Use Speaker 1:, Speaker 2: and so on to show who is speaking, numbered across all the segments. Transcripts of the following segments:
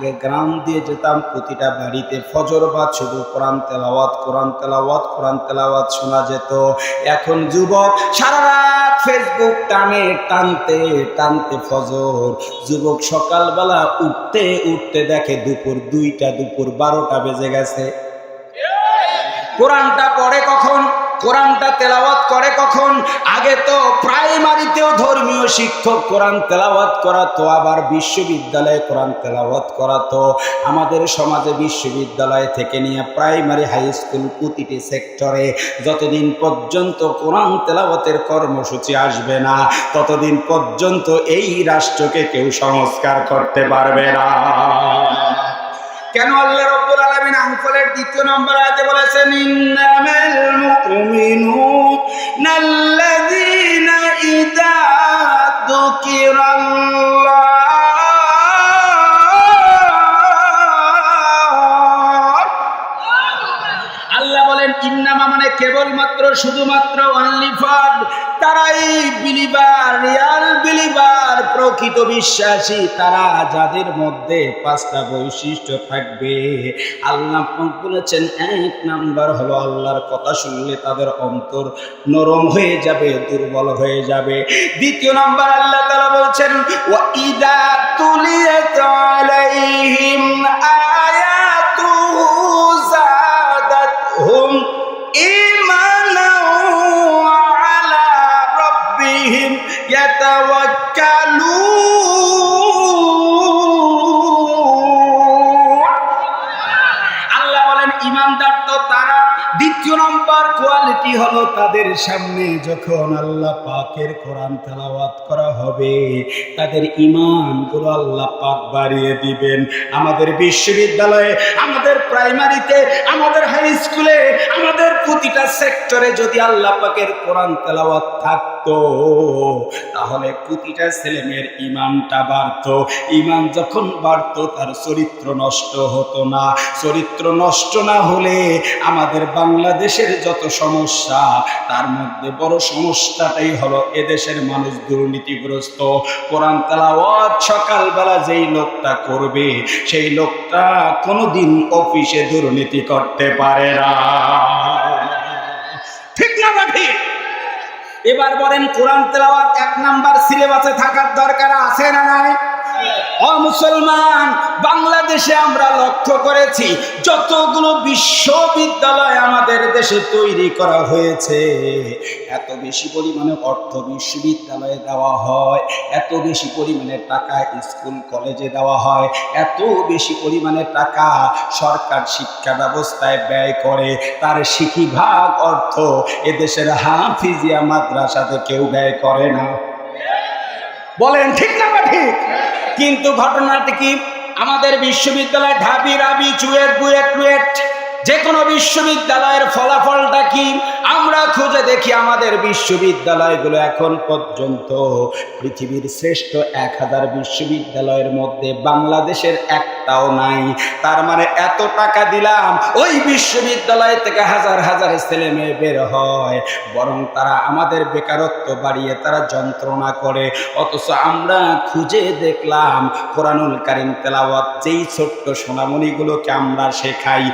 Speaker 1: আগে গ্রাম দিয়ে যেতাম, প্রতিটা বাড়িতে ফজর বা শুধু কোরআন তেলাওয়াত কোরআন তেলাওয়াত কোরআন তেলাওয়াত শোনা যেত। এখন যুবক সারা রাত ফেসবুক টানে, টানতে টানতে ফজর। যুবক সকালবেলা উঠতে উঠতে দেখে দুপুর দুইটা, দুপুর বারোটা বেজে গেছে। কোরআনটা পড়ে কখন? কোরআনটা তেলাওয়াত করে কখন? আগে তো প্রাইমারিতেও ধর্মীয় শিক্ষক কোরআন তেলাওয়াত করাতো, আবার বিশ্ববিদ্যালয়ে কোরআন তেলাওয়াত করাতো। আমাদের সমাজে বিশ্ববিদ্যালয় থেকে নিয়ে প্রাইমারি, হাই স্কুল প্রতিটি সেক্টরে যতদিন পর্যন্ত কোরআন তেলাওয়াতের কর্মসূচি আসবে না, ততদিন পর্যন্ত এই রাষ্ট্রকে কেউ সংস্কার করতে পারবে না। কেন আল্লাহ রব্বুল আনফলের দ্বিতীয় নম্বর আয়াতে বলেছেন ইন্নামাল ইযা যুকিরাল্লাহ কেবলমাত্র, শুধুমাত্র অনলি ফর তারাই বিলিবার রিয়াল বিলিবার প্রকৃত বিশ্বাসী, তারা যাদের মধ্যে পাঁচটা বৈশিষ্ট্য থাকবে। আল্লাহ বলেছেন, এক নাম্বার হলো আল্লাহর কথা শুনলে তাদের অন্তর নরম হয়ে যাবে, দুর্বল হয়ে যাবে। দ্বিতীয় নাম্বার আল্লাহ তাআলা বলছেন, ওয়া ইদা তুলিয়াত আলাইহিম get হলো তাদের সামনে যখন আল্লাহ পাকের কোরআন তেলাওয়াত করা হবে, তাদের ইমানগুলো আল্লাহ পাক বাড়িয়ে দিবেন। আমাদের বিশ্ববিদ্যালয়ে, আমাদের প্রাইমারিতে, আমাদের হাই স্কুলে, আমাদের প্রতিটা সেক্টরে যদি আল্লাহ পাকের কোরআন তেলাওয়াত থাকতো, তাহলে প্রতিটা ছেলে মেয়ের ইমানটা বাড়তো। ইমান যখন বাড়তো, তার চরিত্র নষ্ট হতো না। চরিত্র নষ্ট না হলে আমাদের বাংলাদেশের যত সমস্যা তার মধ্যে বড় সমস্যাটাই হলো এদেশের মানুষ দুর্নীতিগ্রস্ত। কোরআন তেলাওয়াত সকালবেলা যেই লোকটা করবে, সেই লোকটা কোনোদিন অফিসে দুর্নীতি করতে পারে না। ঠিক না ঠিক? এবার বলেন কোরআন তেলাওয়াত এক নাম্বার সিলেবাসে থাকার দরকার আছে না নাই? মুসলমান, বাংলাদেশে আমরা লক্ষ্য করেছি, যতগুলো বিশ্ববিদ্যালয় আমাদের দেশে তৈরি করা হয়েছে। এত বেশি পরিমাণে অর্থ বিশ্ববিদ্যালয়ে দেওয়া হয়, এত বেশি পরিমাণে টাকা স্কুল কলেজে দেওয়া হয়, এত বেশি পরিমাণে টাকা সরকার শিক্ষা ব্যবস্থায় ব্যয় করে। তার শিখিভাগ অর্থ এদেশের হাফিজিয়া মাদ্রাসাতে কেউ ব্যয় করে না। বলেন, ঠিক না ঠিক? কিন্তু ঘটনাটি কি? আমাদের বিশ্ববিদ্যালয় ঢাবি, রাবি, চুয়েট, বুয়েট টুয়েট যে কোনো বিশ্ববিদ্যালয়ের ফলাফলটা কি? আমরা খুঁজে দেখি আমাদের বিশ্ববিদ্যালয়গুলো এখন পর্যন্ত পৃথিবীর শ্রেষ্ঠ এক হাজার বিশ্ববিদ্যালয়ের মধ্যে বাংলাদেশের একটাও নাই। তার মানে এত টাকা দিলাম, ওই বিশ্ববিদ্যালয় থেকে হাজার হাজার ছেলে মেয়ে বের হয়। বরং তারা আমাদের বেকারত্ব বাড়িয়ে তারা যন্ত্রণা করে। অথচ আমরা খুঁজে দেখলাম, কোরআনুল কারিম তেলাওয়াত যেই ছোট্ট সোনামণিগুলোকে আমরা শেখাই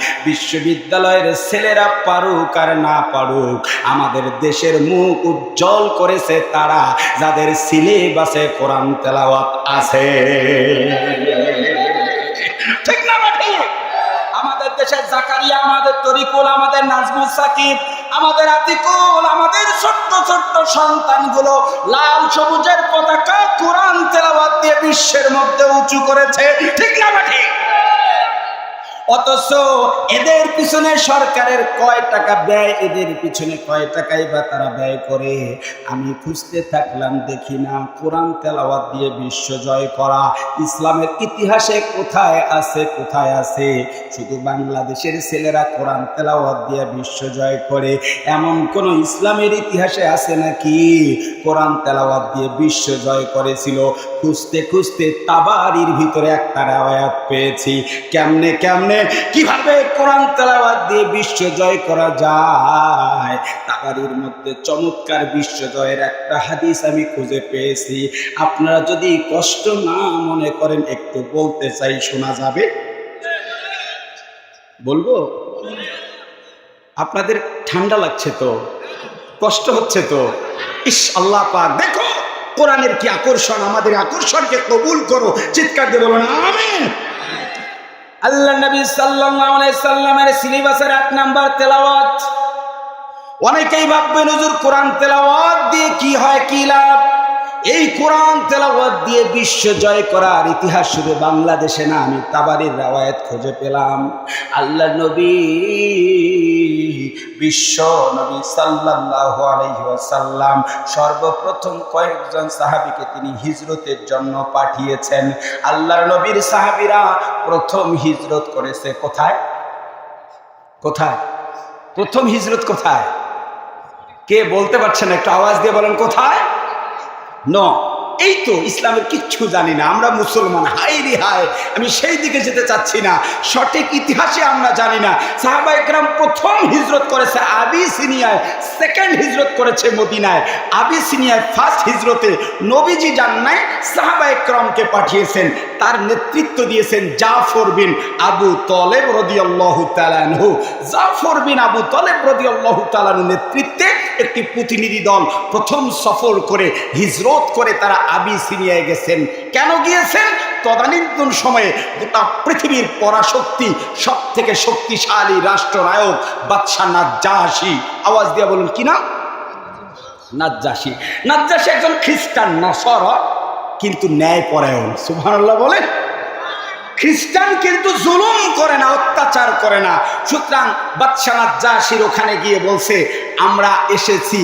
Speaker 1: বিশ্ববিদ্যালয়ের ছেলেরা পারুক আর না পারুক, আমাদের দেশের মুখ উজ্জ্বল করেছে তারা, যাদের সিলেবাসে কোরআন তেলাওয়াত আছে। ঠিক না আমাদের দেশের জাকারিয়া, আমাদের তরিকুল, আমাদের নাজমুল সাকিব, আমাদের আতিকুল, আমাদের ছোট্ট ছোট্ট সন্তানগুলো লাল সবুজের পতাকা কোরআন তেলাওয়াত দিয়ে বিশ্বের মধ্যে উঁচু করেছে। ঠিক না ঠিক অথচ এদের পিছনে সরকারের কয় টাকা ব্যয়, এদের পিছনে কয় টাকাই বা তারা ব্যয় করে? আমি খুঁজতে থাকলাম, দেখি না, কোরআন তেলাওয়াত দিয়ে বিশ্ব জয় করা। ইসলামের ইতিহাসে কোথায় আছে কোথায় আছে? শুধু বাংলাদেশের ছেলেরা কোরআন তেলাওয়াত দিয়ে বিশ্ব জয় করে। এমন কোন ইসলামের ইতিহাসে আছে নাকি? কোরআন তেলাওয়াত দিয়ে বিশ্ব জয় করেছিল। খুঁজতে খুঁজতে তাবারির ভিতরে একটা রেওয়ায়াত পেয়েছি। কেমনে কেমনে সামনে কীভাবে কোরআন তেলাওয়াত দিয়ে বিশ্ব জয় করা যায়? তাবারির মধ্যে চমৎকার বিশ্ব জয়ের একটা হাদিস আমি খুঁজে পেয়েছি। আপনারা যদি কষ্ট না মনে করেন, একটু বলতে চাই, শোনা যাবে? বলব? আপনাদের ঠান্ডা লাগছে তো? কষ্ট হচ্ছে তো? ইস, আল্লাহ পাক, দেখো, কোরআনের কি আকর্ষণ, আমাদের আকর্ষণকে কবুল করো। চিৎকার দিয়ে বলো না আমিন। আল্লাহ নবী সাল্লামের সিলেবাসের এক নাম্বার তেলাওয়াত। অনেকেই ভাববে, হুজুর, কোরআন তেলাওয়াত দিয়ে কি হয়, কি লাভ? এই কোরআন তেলাওয়াত দিয়ে বিশ্ব জয় করার ইতিহাস শুধু বাংলাদেশে না, আমি তাবারির রাওয়ায়াত খুঁজে পেলাম। আল্লাহ নবী, বিশ্ব নবী সাল্লাল্লাহু আলাইহি ওয়াসাল্লাম সর্বপ্রথম কয়েকজন সাহাবীকে তিনি হিজরতের জন্য পাঠিয়েছেন। আল্লাহর নবীর সাহাবীরা প্রথম হিজরত করেছে কোথায়? কোথায়? প্রথম হিজরত কোথায়? কে বলতে পারছেন একটু আওয়াজ দিয়ে বলেন কোথায়? ন এই তো ইসলামের কিচ্ছু জানি না, আমরা মুসলমান হাই রে হাই আমি সেই দিকে যেতে চাচ্ছি না, সঠিক ইতিহাসে আমরা জানি না। সাহাবা একরাম প্রথম হিজরত করেছে আবি সিনিয়ায় সেকেন্ড হিজরত করেছে মদিনায়। আবি সিনিয়ায় ফার্স্ট হিজরতে নবীজি যান নাই সাহাবা একরামকে পাঠিয়েছেন, তার নেতৃত্ব দিয়েছেন জাফর বিন আবু তলেব রদিয়াল্লাহু তালানহু জাফর বিন আবু তলেব রদিয়াল্লাহু তালানহু নেতৃত্বে একটি প্রতিনিধি দল প্রথম সফর করে হিজরত করে তারা আবিসিনিয়ায় গেছেন। কেন গিয়েছেন? তদানীন্তন সময়ে গোটা পৃথিবীর পরাশক্তি সব থেকে শক্তিশালী রাষ্ট্রনায়ক বাদশাহ নাজ্জাসী আওয়াজ দিয়া বলুন, কি না নাজ্জাসী নাজ্জাসী একজন খ্রিস্টান, নসর, কিন্তু ন্যায় পরায়ণ। সুবহানাল্লাহ বলে খ্রিস্টান কিন্তু জুলুম করে না, অত্যাচার করে না। সুতরাং বাদশাহ নাজ্জাসীর ওখানে গিয়ে বলছে, আমরা এসেছি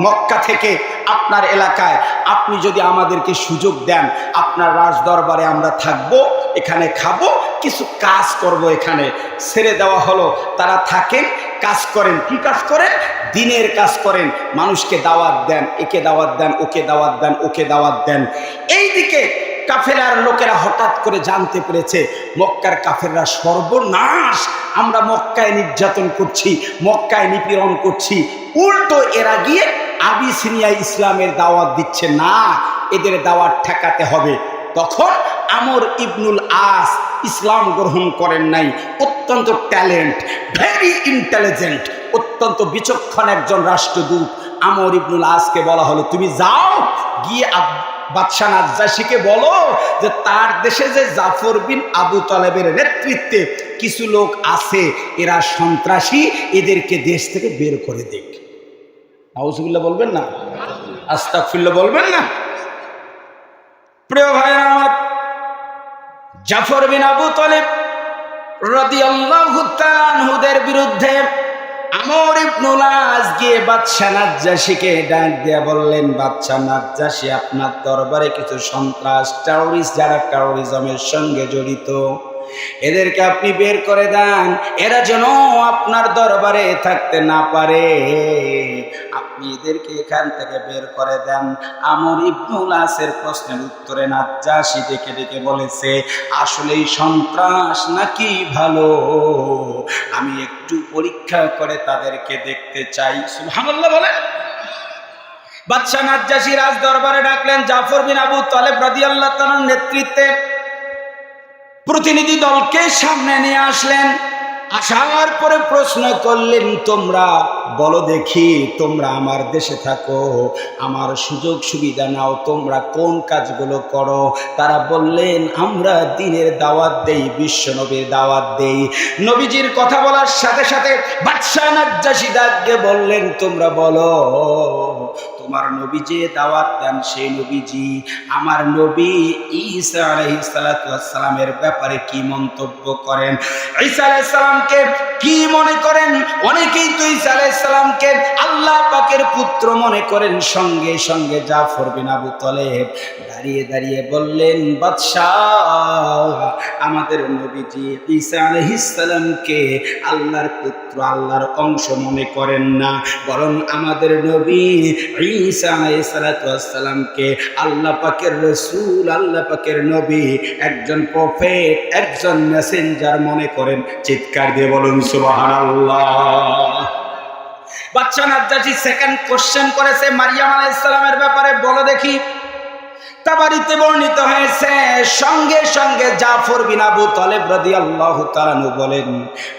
Speaker 1: মক্কা থেকে আপনার এলাকায় আপনি যদি আমাদেরকে সুযোগ দেন, আপনার রাজ দরবারে আমরা থাকব, এখানে খাব, কিছু কাজ করব এখানে। ছেড়ে দেওয়া হলো, তারা থাকেন, কাজ করেন, কি কাজ করেন? দিনের কাজ করেন। মানুষকে দাওয়াত দেন, একে দাওয়াত দেন, ওকে দাওয়াত দেন, ওকে দাওয়াত দেন। এইদিকে কাফেরার লোকেরা হঠাৎ করে জানতে পেরেছে, মক্কার কাফেররা সর্বনাশ। আমরা মক্কায় নির্যাতন করছি, মক্কায় নিপীড়ন করছি। উল্টো এরা গিয়ে আবিসিনিয়া ইসলামের দাওয়াত দিচ্ছে, না, এদের দাওয়াত ঠেকাতে হবে। তখন আমর ইবনুল আস ইসলাম গ্রহণ করেন নাই। অত্যন্ত ট্যালেন্ট, ভেরি ইন্টেলিজেন্ট, অত্যন্ত বিচক্ষণ একজন রাষ্ট্রদূত। আমর ইবনুল আসকে বলা হলো, তুমি যাও, গিয়ে বাদশাহ নাজ্জাসীকে বলো যে তার দেশে যে জাফর বিন আবু তালেবের নেতৃত্বে কিছু লোক আছে, এরা সন্ত্রাসী, এদেরকে দেশ থেকে বের করে দেখ আউজুবিল্লাহ বলবেন না? আস্তাকফিল্লা বলবেন না? প্রিয় ভাই আমার, জাফর বিন আবু তালেব তাআলা আনহুদের বিরুদ্ধে আমর ইবনুল বাদশাহ নাজ্জাসীকে ডাক দিয়া বললেন, বাদশা আপনার দরবারে কিছু সন্ত্রাস টাউরিস্ট যারা টাউরিজমের সঙ্গে জড়িত, এদেরকে আপনি বের করে দেন। এরা যেন আপনার দরবারে থাকতে না পারে। এদেরকে এখান থেকে বের করে দেন। আমর ইবনুল আসের প্রশ্নের উত্তরে নাজ্জাসী ডেকে ডেকে বলেছে আসলেই সন্ত্রাস নাকি ভালো? আমি একটু পরীক্ষা করে তাদেরকে দেখতে চাই। সুবহানাল্লাহ বলে বাদশাহ নাজ্জাসী রাজ দরবারে ডাকলেন জাফর বিন আবু তালেব রাদিয়াল্লাহু তাআলার নেতৃত্বে। প্রতিনিধি দলকে সামনে নিয়ে আসলেন। আসার পরে প্রশ্ন করলেন, তোমরা বলো দেখি, তোমরা আমার দেশে থাকো, আমার সুযোগ সুবিধা নাও, তোমরা কোন কাজগুলো করো? তারা বললেন, আমরা দিনের দাওয়াত দেই বিশ্ব নবীর দাওয়াত দেই। নবীজির কথা বলার সাথে সাথে বাদশাহ নাজ্জাসী বললেন, তোমরা বলো তোমার নবী যে দাওয়াত দেন সেই নবীজি। আমার নবী ঈসা আলাইহিস সালাতু ওয়াস সালামের ব্যাপারে কি মন্তব্য করেন? ঈসা আলাইহিস সালামকে কি মনে করেন? অনেকেই তো ঈসা আলাইসালামকে আল্লাহ পাকের পুত্র মনে করেন, সঙ্গে সঙ্গে জাফর বিন আবু তলেব দাঁড়িয়ে দাঁড়িয়ে বললেন, বাদশাহ, আমাদের নবীজি ঈসা আলহিসাল্লামকে আল্লাহর পুত্র, আল্লাহর অংশ মনে করেন না। বরং আমাদের নবী ঈসা আলাইসালামকে আল্লাহ পাকের রসুল, আল্লাহ পাকের নবী, একজন প্রফেট, একজন মেসেঞ্জার মনে করেন, চিৎকার দিয়ে বলুন সুবাহান আল্লাহ বাচ্চা নাজ্জাসি সেকেন্ড কোশ্চেন করেছে মারিয়াম আলাইসালামের ব্যাপারে, বলো দেখি। তাবারিতে বর্ণিত হয়েছে। সঙ্গে সঙ্গে জাফর বিন আবু তলেব রাদিয়াল্লাহু তাআলা বলেন,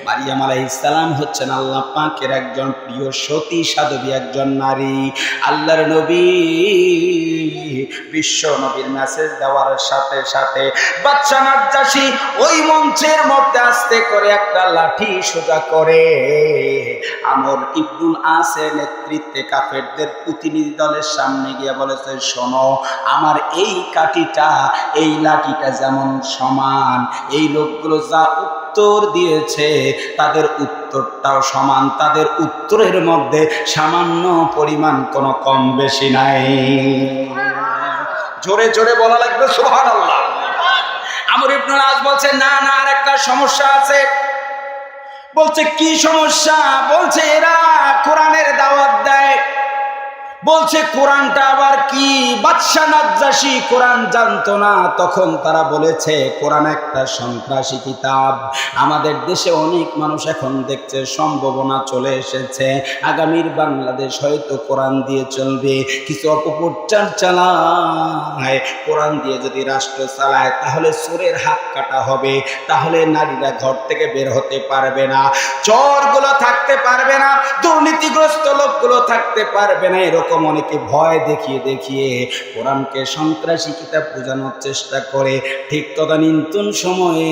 Speaker 1: মারিয়াম আলাইহিস সালাম হচ্ছেন আল্লাহ পাকের একজন প্রিয় সতী সাধবী, একজন নারী। আল্লাহর নবী বিশ্ব নবীর মেসেজ দেওয়ার সাথে সাথে বাচ্চা নাজ্জাসী ওই মঞ্চের মধ্যে আস্তে করে একটা লাঠি সোজা করে আমর ইবনুল আসে নেতৃত্বে কাফেরদের প্রতিনিধি দলের সামনে গিয়ে বলেছে, শোনো, আমার এই কাঠিটা, এই লাঠিটা যেমন সমান, এই লোকগুলো যা উত্তর দিয়েছে, তাদের উত্তরটাও সমান। তাদের উত্তরের মধ্যে সামান্য পরিমাণ কোনো কম বেশি নাই। জোরে জোরে বলা লাগবে সোহান আল্লাহ আমর ইবনুল আজ বলছে, না না, আর একটা সমস্যা আছে। বলছে, কি সমস্যা? বলছে, এরা কোরআনের দাওয়াত দেয়। বলছে, কোরআনটা আবার কি? বাদশা নাজ্জাসী কোরআন জানতো না। তখন তারা বলেছে, কোরআন একটা সন্ত্রাসী কিতাব। আমাদের দেশে অনেক মানুষ এখন দেখছে, সম্ভাবনা চলে এসেছে। আগামীর বাংলাদেশ হয়তো কোরআন দিয়ে চলবে। কিছু অপপ্রচার চালায়। কোরআন দিয়ে যদি রাষ্ট্র চালায়, তাহলে চোরের হাত কাটা হবে। তাহলে নারীরা ঘর থেকে বের হতে পারবে না। চোরগুলো থাকতে পারবে না। দুর্নীতিগ্রস্ত লোকগুলো থাকতে পারবে না। এরকম অনেকে ভয় দেখিয়ে দেখিয়ে কোরআনকে সন্ত্রাসী কিতাব বোঝানোর চেষ্টা করে। ঠিক তদানীন্তন সময়ে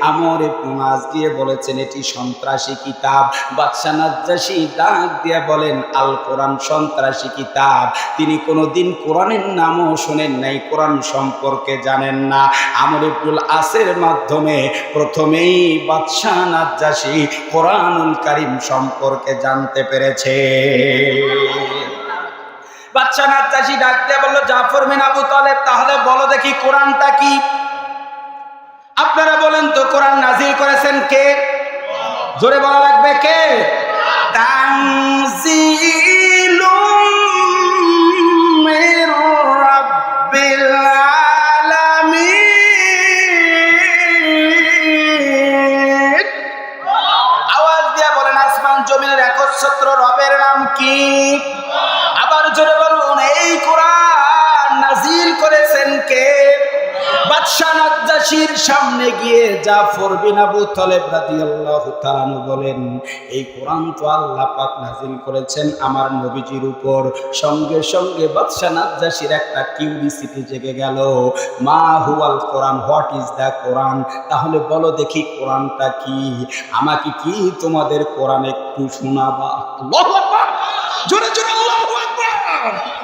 Speaker 1: আমর ইবনে মাস দিয়ে বলেছেন, এটি সন্ত্রাসী কিতাব। বাদশা নাজ্জাসী ডাক দিয়ে বলেন, আল কোরআন সন্ত্রাসী কিতাব। তিনি কোনোদিন কোরআনের নামও শোনেন নাই, কোরআন সম্পর্কে জানেন না। আমর ইবনুল আসের মাধ্যমে প্রথমেই বাদশা নাজ্জাসী কোরআনুল কারিম সম্পর্কে জানতে পেরেছে। বাচ্চা নাচাসি ডাক দিয়ে বলল, জাফর মিন আবু তালেব, তাহলে বলো দেখি কোরআনটা কি? আপনারা বলেন তো, কোরআন নাজিল করেছেন কে? জোরে বলা লাগবে, কে? সামনে গিয়ে যা ফরবিন আবু তালেব রাদিয়াল্লাহু তাআলা বলেন, এই কোরআন তো আল্লাহ পাক নাজিল করেছেন আমার নবীজির উপর। সঙ্গে সঙ্গে বাদশাহ নাজ্জাসীর একটা কিউরিসিটি জেগে গেল। মা হুয়াল কোরআন, হোয়াট ইজ দ্য কোরআন? তাহলে বলো দেখি কোরআনটা কি? আমাকে কি তোমাদের কোরআন একটু শোনাবা? আল্লাহু জোরে জোরে, আল্লাহু আকবার!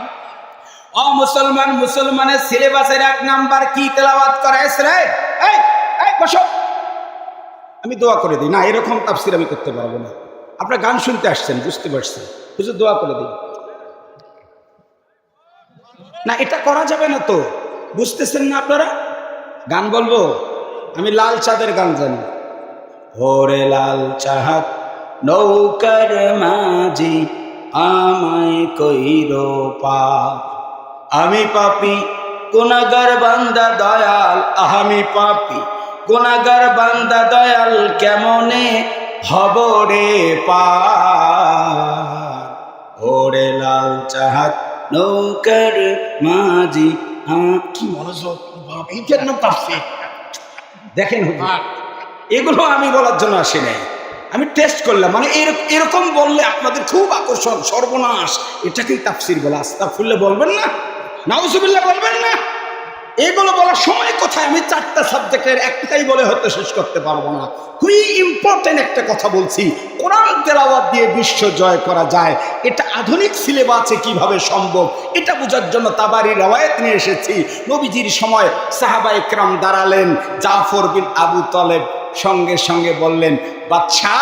Speaker 1: ও মুসলমান, মুসলমানের সিলেবাসের এক নাম্বার কি তেলাওয়াত করাইছ রে, এই এই, বসো। আমি দোয়া করে দিই। না, এরকম তাফসির আমি করতে পারব না। আপনার গান শুনতে আসছেন, বুঝতে পারছেন হুজুর, দোয়া করে দিই। না, এটা করা যাবে না তো। বুঝতেছেন না আপনারা? গান বলব? আমি লাল চাঁদের গান জানি। ভোরে লাল চাহাত নৌকার মাঝি আমায় কইর পা। আমি পাপি গুনাগার বান্দা দয়াল আমি পাপি। গুনাগার বান্দা দয়াল কেমনে হব রে পা ওরে লাল চাহাত নৌকার মাঝি কি মনোযোগ এইটার নাম তাফসীর। দেখেন এগুলো আমি বলার জন্য আসি নাই। আমি টেস্ট করলাম। মানে এর- এরকম বললে আপনাদের খুব আকর্ষণ, সর্বনাশ। এটাকেই তাফসির বলা? আস্তাফুল্লে বলবেন না? নাউজুবিল্লাহ বলবেন না? এগুলো বলার সময় কোথায়? আমি চারটা সাবজেক্টের একটাই বলে হয়তো শেষ করতে পারব না। খুবই ইম্পর্টেন্ট একটা কথা বলছি। কোরআন তেলাওয়াত দিয়ে বিশ্ব জয় করা যায়। এটা আধুনিক সিলেবাসে কীভাবে সম্ভব? এটা বোঝার জন্য তাবারি রওয়ায়ত নিয়ে এসেছি। নবীজির সময় সাহাবা একরাম দাঁড়ালেন। জাফর বিন আবু তলেব সঙ্গে সঙ্গে বললেন বাচ্চা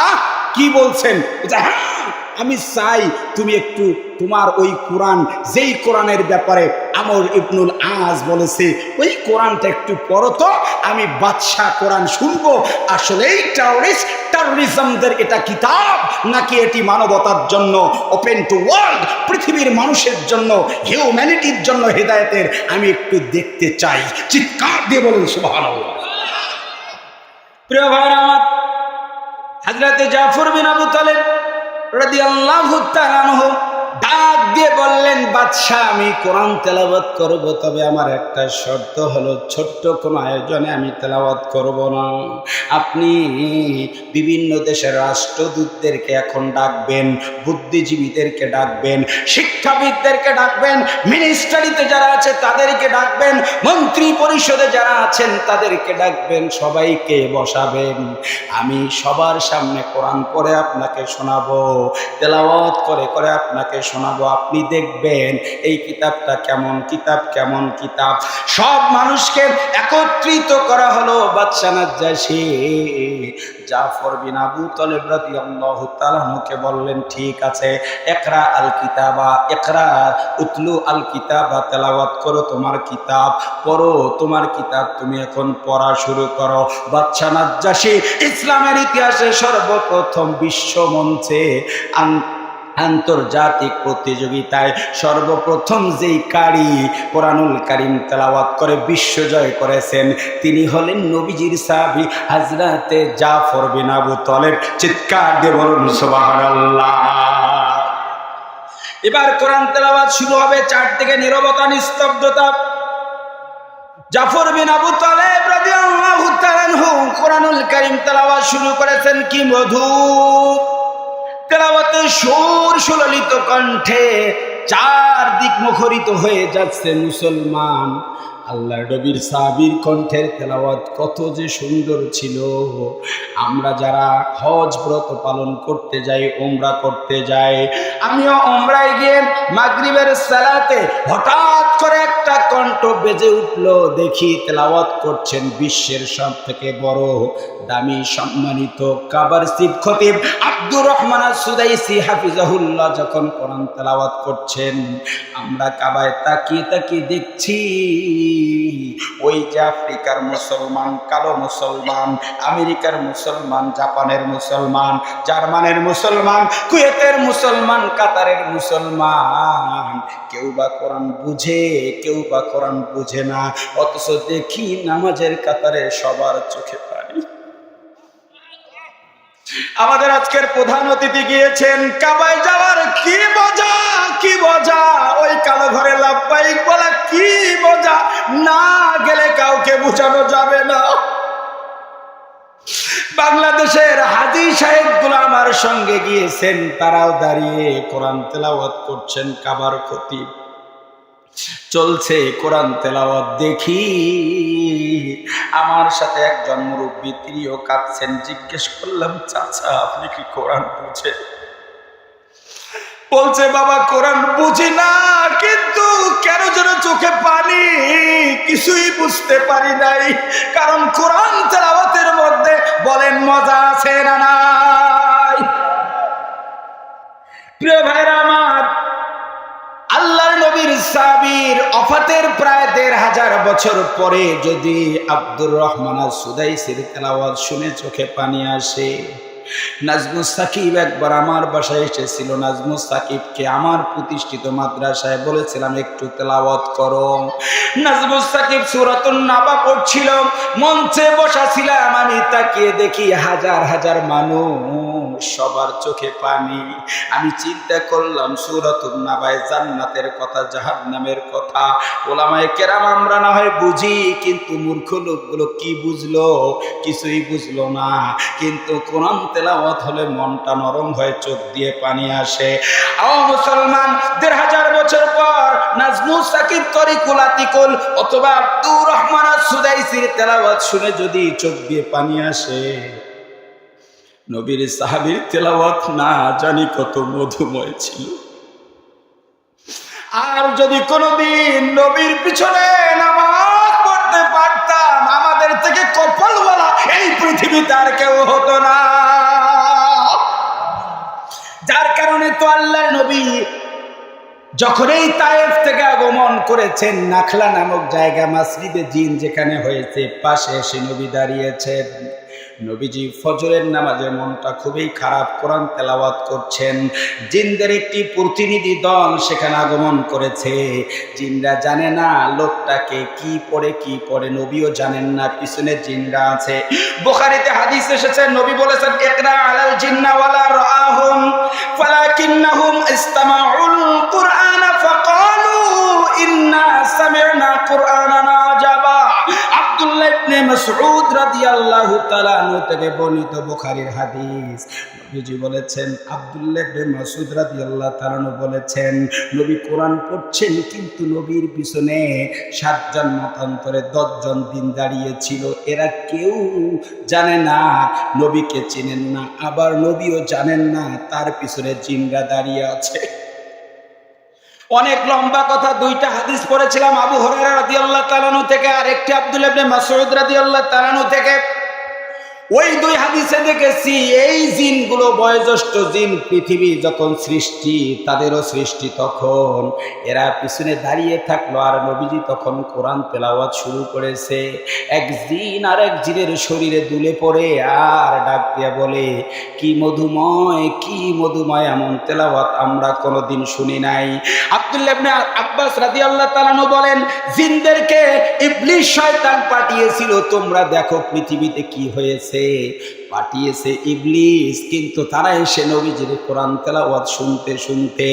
Speaker 1: কি বলছেন? বলছে, হ্যাঁ আমি চাই তুমি একটু তোমার ওই কোরআন যেই কোরআনের ব্যাপারে আমর ইবনুল আজ বলেছে ওই কোরআনটা একটু পড়ো তো আমি বাদশাহ কোরআন শুনব। আসলেই টাউরিস্ট টারোরিজমদের এটা কিতাব নাকি এটি মানবতার জন্য ওপেন টু ওয়ার্ল্ড পৃথিবীর মানুষের জন্য হিউম্যানিটির জন্য হেদায়েতের আমি একটু দেখতে চাই। চিৎকার দিয়ে বলুন সুবহানাল্লাহ। প্রিয় ভাইয়ের আমার হাজরাতে জাফর বিন আবু তালেব রাদিয়াল্লাহু তাআলা আনহু ডাক দিয়ে বললেন, বাদশাহ, আমি কোরআন তেলাওয়াত করব, তবে আমার একটা শর্ত হলো, ছোট্ট কোনো আয়োজনে আমি তেলাওয়াত করব না। আপনি বিভিন্ন দেশের রাষ্ট্রদূতদেরকে এখন ডাকবেন, বুদ্ধিজীবীদেরকে ডাকবেন, শিক্ষাবিদদেরকে ডাকবেন মিনিস্টারিতে যারা আছে তাদেরকে ডাকবেন মন্ত্রী পরিষদে যারা আছেন তাদেরকে ডাকবেন, সবাইকে বসাবেন। আমি সবার সামনে কোরআন পড়ে আপনাকে শোনাবো, তেলাওয়াত করে করে আপনাকে শোনাবো। আপনি দেখবেন এই কিতাবটা কেমন, কিতাব কেমন কিতাব। সব মানুষকে একত্রিত করা হলো বাদশা নাজ্জাসী জাফর বিন আবু তলেব রাদিয়াল্লাহু তাআলাকে বললেন, ঠিক আছে একরা আল কিতাবা একরা উতলু আল কিতাবা, তেলাওয়াত করো তোমার কিতাব, পড়ো তোমার কিতাব, তুমি এখন পড়া শুরু করো। বাদশা নাজ্জাসী ইসলামের ইতিহাসে সর্বপ্রথম বিশ্ব মঞ্চে আন্তর্জাতিক প্রতিযোগিতায় সর্বপ্রথম যেই কারি কোরআনুল কারিম তেলাওয়াত করে বিশ্ব জয় করেছেন, তিনি হলেন নবীজির সাহাবি হাজরাতে জাফর বিন আবু তলেব। চিৎকার দিয়ে বলুন এবার কোরআন তেলাওয়াত শুরু হবে চারদিকে নীরবতা, নিস্তব্ধতা। জাফর বিন আবু তালেব রাদিয়াল্লাহু তাআলা কোরআনুল কারীম তেলাওয়াত শুরু করেছেন, কি মধুর। তেলাওয়াতের সুর সুললিত কণ্ঠে চারদিক মুখরিত হয়ে যাচ্ছে মুসলমান। আল্লাহ নবীর সাহাবীর কণ্ঠের তেলাওয়াত কত যে সুন্দর ছিল। আমরা যারা হজ ব্রত পালন করতে যাই ওমরা করতে যাই, আমিও ওমরায় গিয়ে মাগরিবের সালাতে হঠাৎ করে একটা কণ্ঠ বেজে উঠল, দেখি তেলাওয়াত করছেন বিশ্বের সব থেকে বড় দামি সম্মানিত কাবার শিব খতিব আব্দুর রহমান সুদাইসি হাফিজাহুল্লাহ যখন কোরআন তেলাওয়াত করছেন, আমরা কাবায় তাকিয়ে তাকিয়ে দেখছি, ওই যে আফ্রিকার মুসলমান, কালো মুসলমান, আমেরিকার মুসলমান, জাপানের মুসলমান, জার্মানের মুসলমান, কুয়েতের মুসলমান, কাতারের মুসলমান, কেউ বা কোরআন বুঝে, কেউ বা কোরআন বুঝে না, অথচ দেখি নামাজের কাতারে সবার চোখে পানি। আমাদের আজকের প্রধান অতিথি গিয়েছেন, কাবায় যাওয়ার কি মজা কি মজা? ওই কালো ঘরে লাভবাহিক বলা কি মজা? না গেলে কাউকে বোঝানো যাবে না। বাংলাদেশের হাজি সাহেবগুলো আমার সঙ্গে গিয়েছেন, তারাও দাঁড়িয়ে কোরআন তেলাওয়াত করছেন, কাবার খতিব। চলছে কোরআন তেলাওয়াত, দেখি। আমার সাথে একজন মুরব্বী, তিনিও কাঁদছেন, জিজ্ঞেস করলাম, চাচা, আপনি কি কোরআন বুঝে বলছে, বাবা, কোরআন বুঝি না, কিন্তু কেন যেন চোখে পানি, কিছুই বুঝতে পারি নাই। কারণ কোরআন তেলাওয়াতের মধ্যে বলেন, মজা আছে না নাই? প্রিয় ভাইরা আমার আল্লাহর নবীর সাবির অফাতের প্রায় দেড় হাজার বছর পরে যদি আব্দুর রহমান সুদাইসির তেলাওয়াত শুনে চোখে পানি আসে নাজমুস সাকিব একবার আমার বাসায় এসেছিল। নাজমুস সাকিবকে আমার প্রতিষ্ঠিত মাদ্রাসায় বলেছিলাম, একটু তেলাওয়াত করো। নাজমুস সাকিব সুরাতুন নাবা পড়ছিল। মঞ্চে বসা ছিলাম আমি তাকিয়ে দেখি হাজার হাজার মানুষ, সবার চোখে পানি। আমি চিন্তা করলাম, সুরাতুন নাবায় জান্নাতের কথা, জাহান্নামের কথা। ওলামায়ে কেরাম, আমরা না হয় বুঝি, কিন্তু মূর্খ লোকগুলো কি বুঝলো? কিছুই বুঝলো না। কিন্তু কোরআন তেলাওয়াত হলে মনটা নরম হয়ে, চোখ দিয়ে পানি আসে। ও মুসলমান, দেড় হাজার বছর পর নাজমু সাকিব তরিকুল আতিকুল অথবা আব্দুর রহমান সুদাইসির তেলাওয়াত শুনে যদি চোখ দিয়ে পানি আসে। নবীর সাহাবীর তেলাওয়াত না জানি কত মধুময় ছিল। আর যদি কোনোদিন নবীর পিছনে নামাজ পড়তে পারতাম, আমাদের থেকে কপালওয়ালা এই পৃথিবী পৃথিবীতে আর কেউ হতো না। যার কারণে তো আল্লাহ নবী যখন এই তায়েফ থেকে আগমন করেছেন, নাখলা নামক জায়গা, মাসজিদে জিন যেখানে হয়েছে, পাশে এসে নবী দাঁড়িয়েছেন। নবীজি ফজরের নামাজে মনটা খুবই খারাপ, কোরআন তেলাওয়াত করছেন। জিনদের একটি প্রতিনিধি দল সেখানে আগমন করেছে। জিনরা জানে না লোকটাকে কি পড়ে কি পড়ে, নবীও জানেন না, পিছনে জিনরা আছে। বোখারিতে হাদিস এসেছে, নবী বলেছেন একরা আলাল জিন্না ওয়ালা রাআহুম, ফালাকিন্নাহুম ইসতামাউল কুরআন, ফাকালু ইন্না সামি'না কুরআনান। আব্দুল্লাহ ইবনে মাসউদ রাদিয়াল্লাহু তাআলা আনহু থেকে বর্ণিত বুখারীর হাদিস। নবীজি বলেছেন, আব্দুল্লাহ ইবনে মাসউদ রাদিয়াল্লাহু তাআলা বলেছেন, নবী কোরআন পড়ছেন কিন্তু নবীর পিছনে সাতজন মতান্তরে দশজন দিন দাঁড়িয়েছিল। এরা কেউ জানে না, নবীকে চেনেন না, আবার নবীও জানেন না, তার পিছনে জিনরা দাঁড়িয়ে আছে। অনেক লম্বা কথা, দুইটা হাদিস পড়েছিলাম। আবু হরারা আল্লাহ তালানু থেকে আর একটি আব্দুল ইবনে মাসউদ রাদিয়াল্লাহু তালানু থেকে। ওই দুই হাদিসে দেখেছি, এই জিনগুলো বয়োজ্যেষ্ঠ জিন পৃথিবী যখন সৃষ্টি, তাদেরও সৃষ্টি তখন। এরা পিছনে দাঁড়িয়ে থাকল আর নবীজি তখন কোরআন তেলাওয়াত শুরু করেছে। এক জিন আর এক জিনের শরীরে দুলে পড়ে আর ডাক দিয়ে বলে, কি মধুময় কি মধুময় এমন তেলাওয়াত আমরা কোনোদিন শুনি নাই। আব্দুল্লাহ ইবনে আব্বাস রাদিয়াল্লাহু তাআলা বলেন, জিনদেরকে ইবলিস শয়তান পাঠিয়েছিল, তোমরা দেখো পৃথিবীতে কি হয়েছে। পাঠিয়েছে ইবলিস, কিন্তু তারা এসে নবীজির কোরআন তেলাওয়াত শুনতে শুনতে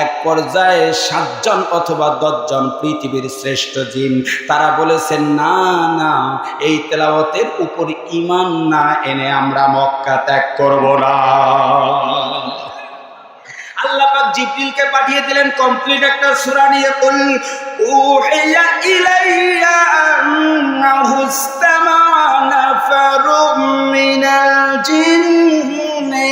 Speaker 1: এক পর্যায়ে সাতজন অথবা দশজন পৃথিবীর শ্রেষ্ঠ জিন, তারা বলেছেন, না না, এই তেলাওয়াতের উপর ইমান না এনে আমরা মক্কা ত্যাগ করব না। আল্লাহ পাক জিবরিলকে পাঠিয়ে দিলেন কমপ্লিট একটা সূরা নিয়ে উহিয়া ইলাইয়া আন্নাহু ইসতামা নাফারুম মিনাল জিন্নি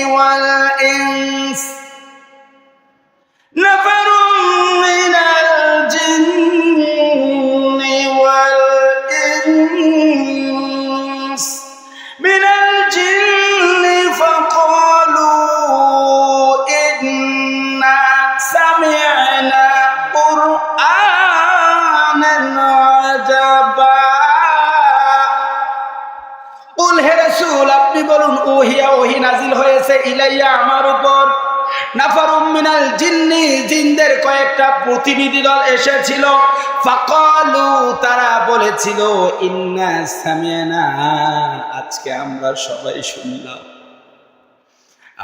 Speaker 1: হয়েছে ইলাইয়া আমার উপর।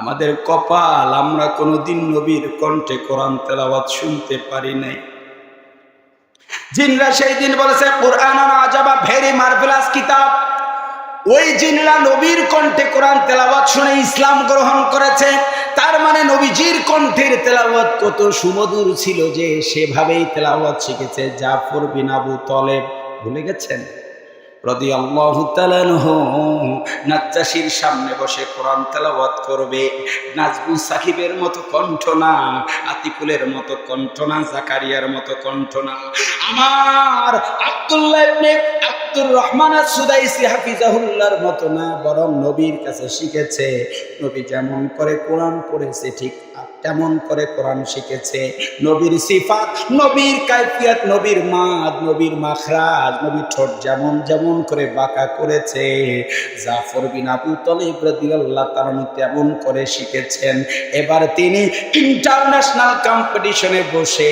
Speaker 1: আমাদের কপাল, আমরা কোনোদিন নবীর কণ্ঠে কোরআন তেলাওয়াত শুনতে পারি নাই। জিনরা সেই দিন বলেছে কোরআন আজাবা, ভেরি মার্ভেলাস কিতাব। ওই জিনরা নবীর কণ্ঠে কোরআন তেলাওয়াত শুনে ইসলাম গ্রহণ করেছে। তার মানে নবীজির কণ্ঠের তেলাওয়াত কত সুমধুর ছিল যে সেভাবেই তেলাওয়াত শিখেছে জাফর বিনাবু তলেব। ভুলে গেছেন? রদি আল্লাহ নাজ্জাসির সামনে বসে কোরআন করবে। নাজবুল মতো কণ্ঠ না, আতিকুলের মতো কণ্ঠ না, জাকারিয়ার মতো কণ্ঠ না। আমার আব্দুল্লাহ নবীর কাছে শিখেছে, নবী যেমন করে পড়েছে, ঠিক তেমন করে শিখেছে। নবীর নবীর নবীর নবীর নবীর ঠোঁট যেমন যেমন করে বাঁকা করেছে। জাফর বিন আবু তলিব রাদিয়াল্লাহু তাআলা তেমন করে শিখেছেন। এবার তিনি ইন্টারন্যাশনাল কম্পিটিশনে বসে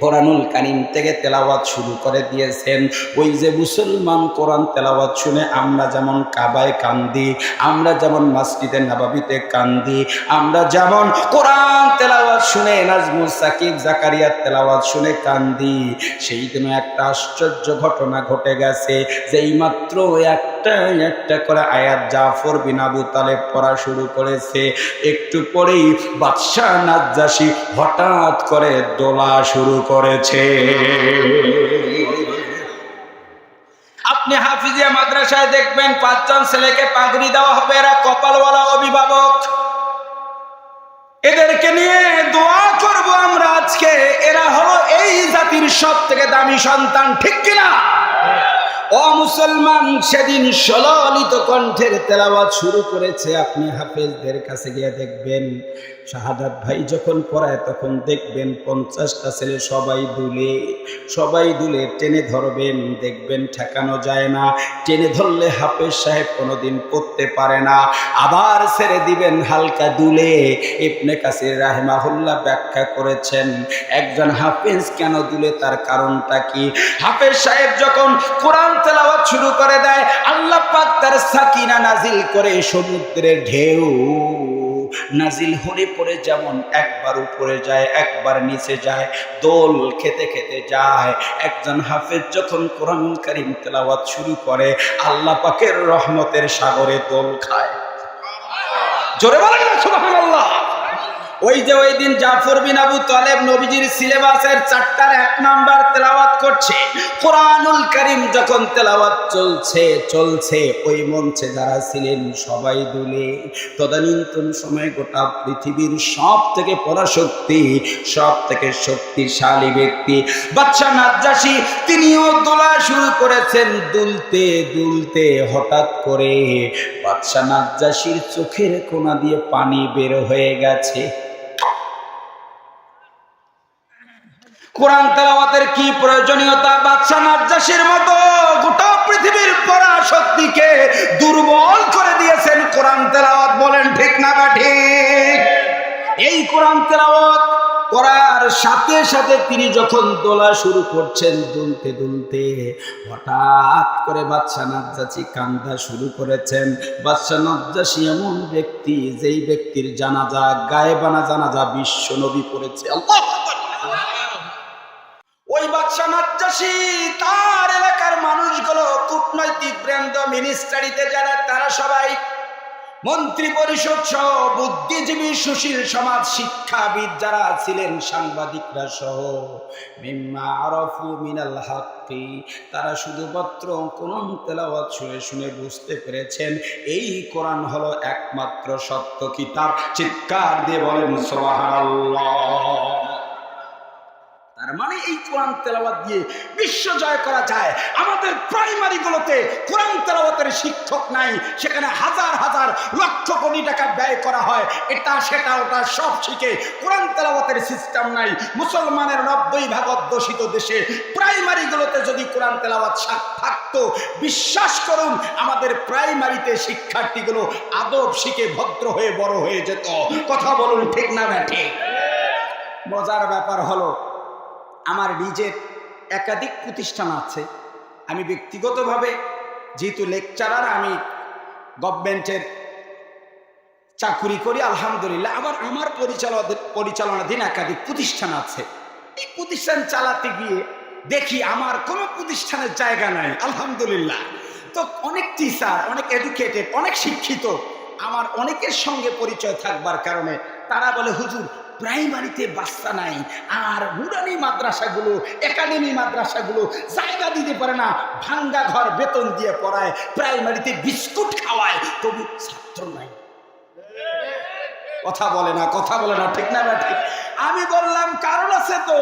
Speaker 1: কোরআনুল কারিম থেকে তেলাওয়াত শুরু করে দিয়েছেন। ওই যে মুসলমান কোরআন তেলাওয়াত শুনে আমরা যেমন কাবায় কান্দি, আমরা যেমন মসজিদে নাবাবিতে কান্দি, আমরা যেমন কোরআন তেলাওয়াত শুনে নাজমুল সাকিব জাকারিয়ার তেলাওয়াত শুনে কান্দি, সেই দিন একটা আশ্চর্য ঘটনা ঘটে গেছে। যেই মাত্র একটা একটা করে আয়াত জাফর বিন আবু পড়া শুরু করেছে। একটু পরেই বাদশাহ নাজ্জাসী হঠাৎ করে দোলা শুরু করেছে। আপনি হাফিজিয়া মাদ্রাসায় দেখবেন, পাঁচজন ছেলেকে পাগড়ি দেওয়া হবে, এরা কপালওয়ালা অভিভাবক। এদেরকে নিয়ে দোয়া করব আমরা আজকে। এরা হলো এই জাতির সব থেকে দামি সন্তান, ঠিক কিনা? ও মুসলমান, সেদিন সললিত কণ্ঠের তেলাওয়াত শুরু করেছে। আপনি হাফেজদের কাছে গিয়ে দেখবেন, শাহাদাত ভাই যখন পড়ায় তখন দেখবেন পঞ্চাশটা ছেলে সবাই দুলে সবাই দুলে টেনে ধরবেন, দেখবেন ঠেকানো যায় না। টেনে ধরলে হাফেজ সাহেব কোনোদিন পড়তে পারে না। আবার ছেড়ে দিবেন হালকা দুলে। ইবনে কাসির রাহিমাহুল্লাহ ব্যাখ্যা করেছেন, একজন হাফেজ কেন দুলে, তার কারণটা কি? হাফেজ সাহেব যখন কোরআন তেলাওয়াত শুরু করে দেয়। আল্লাহ পাক তার সাকিনা নাজিল করে সমুদ্রের ঢেউ। নাজিল যেমন একবার উপরে যায়, একবার নিচে যায়, দোল খেতে খেতে যায়। একজন হাফেজ যখন কোরআন কারিম তেলাওয়াত শুরু করে, আল্লাহ পাকের রহমতের সাগরে দোল খায়। জোরে বলেন ওই যে ওই দিন জাফর বিন আবু তালেব নবীজির সিলেবাসের চারটার এক নাম্বার তেলাওয়াত করছে। কোরআনুল করিম যখন তেলাওয়াত চলছে চলছে, ওই মঞ্চে যারা ছিলেন সবাই দুলে। তদানীন্তন সময় গোটা পৃথিবীর সব থেকে পরাশক্তি সব থেকে শক্তিশালী ব্যক্তি বাচ্চা নাজ্জাসী, তিনিও দোলা শুরু করেছেন দুলতে দুলতে হঠাৎ করে। বাচ্চা নাজ্জাসীর চোখের কোনা দিয়ে পানি বের হয়ে গেছে। কোরআন তেলাওয়াতের কি প্রয়োজনীয়তা? বাদশা নাজ্জাসীর মতো গোটা পৃথিবীর পড়া শক্তিকে দুর্বল করে দিয়েছেন কোরআন তেলাওয়াত। বলেন ঠিক না বা ঠিক? এই কোরআন তেলাওয়াত করার সাথে সাথে তিনি যখন দোলা শুরু করছেন দুলতে দুলতে, হঠাৎ করে বাদশা নাজ্জাসি কান্দা শুরু করেছেন। বাদশা নাজ্জাসি এমন ব্যক্তি যেই ব্যক্তির জানাজা গায়েবানা জানাজা বিশ্ব নবী পড়েছে। আল্লাহ ওই বাদশা নাজ্জাসী তার এলাকার মানুষগুলো কূটনৈতিক বৃন্দ মিনিস্টারিতে যারা, তারা সবাই মন্ত্রী পরিষদ সহ বুদ্ধিজীবী সুশীল সমাজ শিক্ষাবিদ যারা ছিলেন, সাংবাদিকরা সহ, মিম্মা আরফু মিনাল তারা শুধুমাত্র কোরআন তেলাওয়াত শুনে শুনে বুঝতে পেরেছেন, এই কোরআন হলো একমাত্র সত্য কিতাব চিৎকার দিয়ে বলেন, সুবহানাল্লাহ। তার মানে এই কোরআন তেলাওয়াত দিয়ে বিশ্ব জয় করা যায়। আমাদের প্রাইমারি গুলোতে কোরআন তেলাওয়াতের শিক্ষক নাই, সেখানে হাজার হাজার লক্ষ কোটি টাকা ব্যয় করা হয়। এটা, সেটা, ওটা সব শিখে কোরআন তেলাওয়াতের সিস্টেম নাই। মুসলমানের নব্বই ভাগ অধ্যুষিত দেশে প্রাইমারি গুলোতে যদি কোরআন তেলাওয়াত থাকতো, বিশ্বাস করুন, আমাদের প্রাইমারিতে শিক্ষার্থীগুলো আদব শিখে ভদ্র হয়ে বড় হয়ে যেত। কথা বলুন ঠিক না ব্যাঠে মজার ব্যাপার হলো আমার নিজের একাধিক প্রতিষ্ঠান আছে। আমি ব্যক্তিগতভাবে যেহেতু লেকচারার, আমি গভর্নমেন্টের চাকুরি করি, আলহামদুলিল্লাহ। আবার আমার পরিচালনা পরিচালনাধীন একাধিক প্রতিষ্ঠান আছে। এই প্রতিষ্ঠান চালাতে গিয়ে দেখি আমার কোনো প্রতিষ্ঠানের জায়গা নাই, আলহামদুলিল্লাহ। তো অনেক টিচার অনেক এডুকেটেড অনেক শিক্ষিত, আমার অনেকের সঙ্গে পরিচয় থাকবার কারণে তারা বলে, হুজুর প্রাইমারিতে বাচ্চা নাই। আর উড়ানি মাদ্রাসাগুলো, একাডেমি মাদ্রাসাগুলো জায়গা দিতে পারে না, ভাঙ্গা ঘর বেতন দিয়ে পড়ায়, প্রাইমারিতে বিস্কুট খাওয়ায়। তবু ছাত্র নাই। কথা বলে না, কথা বলে না, ঠিক না না ঠিক আমি বললাম, কারণ আছে তো,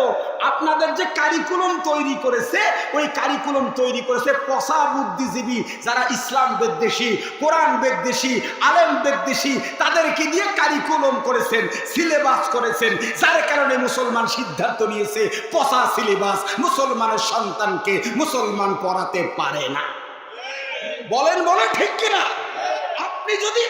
Speaker 1: আপনাদের যে কারিকুলাম তৈরি করেছে, ওই কারিকুলাম তৈরি করেছে পশা বুদ্ধিজীবী, যারা ইসলাম বেদ্দেশি কোরআন বেদ্দেশি আলেম বেদ্দেশি তাদেরকে দিয়ে কারিকুলাম করেছেন সিলেবাস করেছেন, যার কারণে মুসলমান সিদ্ধান্ত নিয়েছে পশা সিলেবাস মুসলমানের সন্তানকে মুসলমান পড়াতে পারে না। বলেন বলে ঠিক কিনা? আপনি যদি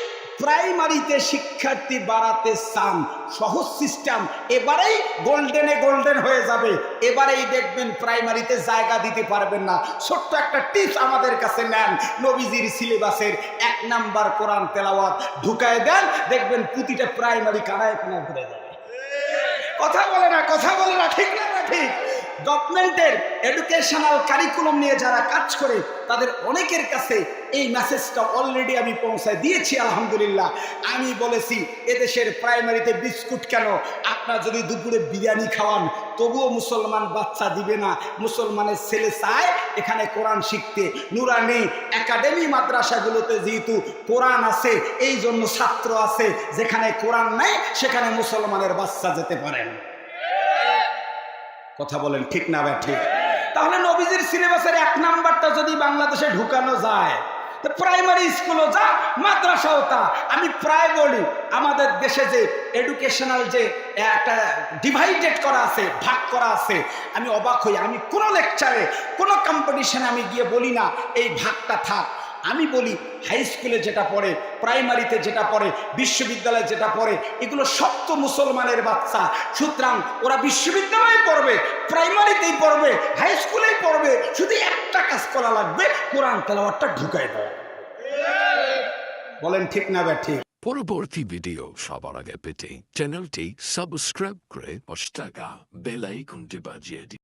Speaker 1: প্রাইমারিতে শিক্ষার্থী বাড়াতে চান, সহজ সিস্টেম এবারেই গোল্ডেনে গোল্ডেন হয়ে যাবে। এবারেই দেখবেন প্রাইমারিতে জায়গা দিতে পারবেন না। ছোট্ট একটা টিপস আমাদের কাছে নেন নবীজির সিলেবাসের এক নাম্বার কোরআন তেলাওয়াত। ঢুকায় দেন, দেখবেন প্রতিটা প্রাইমারি কানায় কানায় ঘুরে যাবে। কথা বলে না, কথা বলে না, ঠিক না না ঠিক? গভর্নমেন্টের এডুকেশনাল কারিকুলাম নিয়ে যারা কাজ করে, তাদের অনেকের কাছে এই মেসেজটা অলরেডি আমি পৌঁছায় দিয়েছি, আলহামদুলিল্লাহ। আমি বলেছি, এদেশের প্রাইমারিতে বিস্কুট কেন? আপনার যদি দুপুরে বিরিয়ানি খাওয়ান, তবুও মুসলমান বাচ্চা দিবে না। মুসলমানের ছেলে চায় এখানে কোরআন শিখতে। নুরানি একাডেমি মাদ্রাসাগুলোতে যেহেতু কোরআন আছে, এই জন্য ছাত্র আছে, যেখানে কোরআন নেই, সেখানে মুসলমানের বাচ্চা যেতে পারেন কথা বলেন, ঠিক না ব্যা ঠিক। তাহলে নবীজির সিলেবাসের এক নাম্বারটা যদি বাংলাদেশে ঢুকানো যায়, তো প্রাইমারি স্কুলও যা, মাদ্রাসাও তা। আমি প্রায় বলি, আমাদের দেশে যে এডুকেশনাল যে একটা ডিভাইডেড করা আছে, ভাগ করা আছে, আমি অবাক হই। আমি কোনো লেকচারে কোনো কম্পিটিশনে আমি গিয়ে বলি না, এই ভাগটা থাক। আমি বলি হাই স্কুলে যেটা পড়ে প্রাইমারিতে যেটা পড়ে, বিশ্ববিদ্যালয়ে যেটা পড়ে, এগুলো সব তো মুসলমানের বাচ্চা। সুতরাং ওরা বিশ্ববিদ্যালয়ে পড়বে প্রাইমারিতেই পড়বে হাই স্কুলেই পড়বে, শুধু একটা কাজ করা লাগবে, কোরআন তেলাওয়াতটা ঢুকাই দেওয়া বলেন ঠিক না ব্যা ঠিক।
Speaker 2: পরবর্তী ভিডিও সবার আগে পেতে চ্যানেলটি সাবস্ক্রাইব করে টাকা বেল বাজিয়ে দিন।